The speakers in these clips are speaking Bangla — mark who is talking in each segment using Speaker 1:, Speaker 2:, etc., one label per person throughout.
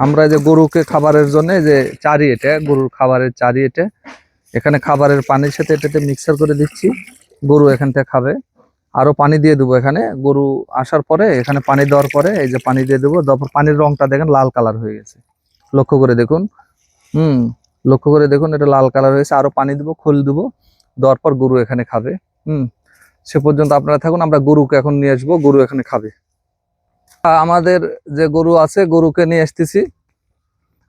Speaker 1: আমরা যে গরুকে খাবারের জন্য যে চারি এটা, গরুর খাবারের চারি এটা, এখানে খাবারের পানির সাথে এটাতে মিক্সার করে দিচ্ছি। গরু এখান থেকে খাবে। আরও পানি দিয়ে দেবো এখানে। গরু আসার পরে এখানে পানি দেওয়ার পরে এই যে পানি দিয়ে দেবো। তারপর পানির রংটা দেখেন লাল কালার হয়ে গেছে। লক্ষ্য করে দেখুন। হুম, লক্ষ্য করে দেখুন এটা লাল কালার হয়েছে। আরও পানি দেবো, খোল দেবো। দেওয়ার পর গরু এখানে খাবে। হুম, সে পর্যন্ত আপনারা থাকুন। আমরা গরুকে এখন নিয়ে আসব। গরু এখানে খাবে। আমাদের যে গরু আছে, গরুকে নিয়ে আসতেছি।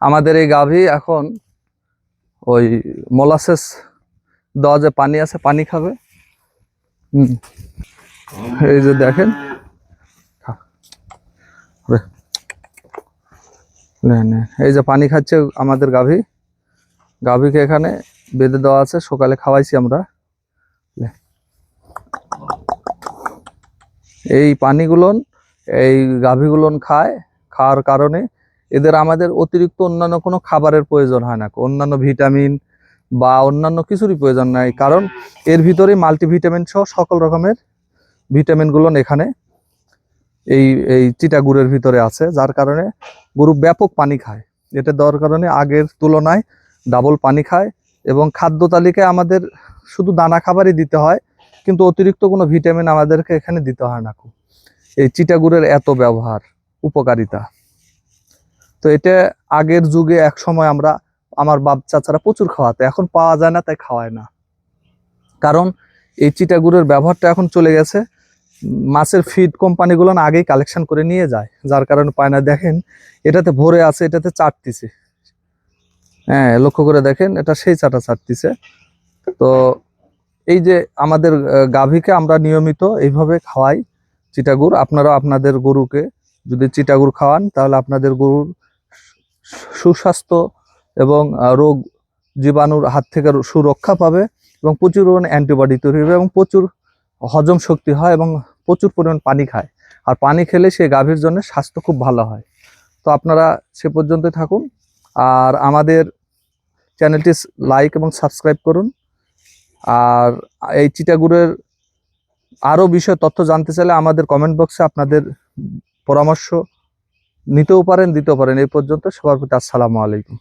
Speaker 1: আমাদের এই গাভী এখন ওই মোলাসেস দেওয়া যে পানি আছে, পানি খাবে। এই যে দেখেন। এই যে পানি খাচ্ছে আমাদের গাভী। গাভীকে এখানে বেঁধে দেওয়া আছে, সকালে খাওয়াইছি আমরা। এই পানিগুলোন এই গাভীগুলোন খায়, খাওয়ার কারণে। এদের আমাদের অতিরিক্ত অন্যান্য কোনো খাবারের প্রয়োজন হয় না। অন্যান্য ভিটামিন বা অন্যান্য কিছুরই প্রয়োজন নাই। কারণ এর ভিতরে মাল্টিভিটামিন সহ সকল রকমের ভিটামিনগুলো এখানে এই এই চিটাগুড়ের ভিতরে আছে, যার কারণে গরু ব্যাপক পানি খায়। এটা দেওয়ার কারণে আগের তুলনায় ডাবল পানি খায় এবং খাদ্য তালিকায় আমাদের শুধু দানা খাবারই দিতে হয়, কিন্তু অতিরিক্ত কোনো ভিটামিন আমাদেরকে এখানে দিতে হয় না খুব। এই চিটাগুড়ের এত ব্যবহার, উপকারিতা। তো এটা আগের যুগে এক সময় আমরা আমার বাপ চাচারা প্রচুর খাওয়াতে, এখন পাওয়া যায় না, তাই খাওয়ায় না। কারণ এই চিটাগুড়ের ব্যবহারটা এখন চলে গেছে, মাছের ফিড কোম্পানিগুলো না আগেই কালেকশন করে নিয়ে যায়, যার কারণে পায় না। দেখেন, এটাতে ভরে আছে, এটাতে চাটতিছে হ্যাঁ লক্ষ্য করে দেখেন, এটা সেই চাটা চাটতিছে তো এই যে আমাদের গাভীকে আমরা নিয়মিত এইভাবে খাওয়াই চিটাগুড় আপনারা আপনাদের গরুকে যদি চিটাগুড় খাওয়ান, তাহলে আপনাদের গরুর সুস্বাস্থ্য এবং রোগ জীবাণুর হাত থেকে সুরক্ষা পাবে এবং প্রচুর পরিমাণ অ্যান্টিবডি তৈরি হবে এবং প্রচুর হজম শক্তি হয় এবং প্রচুর পরিমাণ পানি খায়। আর পানি খেলে সে গাভীর জন্য স্বাস্থ্য খুব ভালো হয়। তো আপনারা সে পর্যন্ত থাকুন। আর আমাদের চ্যানেলটি লাইক এবং সাবস্ক্রাইব করুন। আর এই চিটাগুড়ের আরও বিষয়, তথ্য জানতে চাইলে আমাদের কমেন্ট বক্সে আপনাদের পরামর্শ নিতেও পারেন, দিতেও পারেন। এই পর্যন্ত সবার প্রতি আসসালামু আলাইকুম।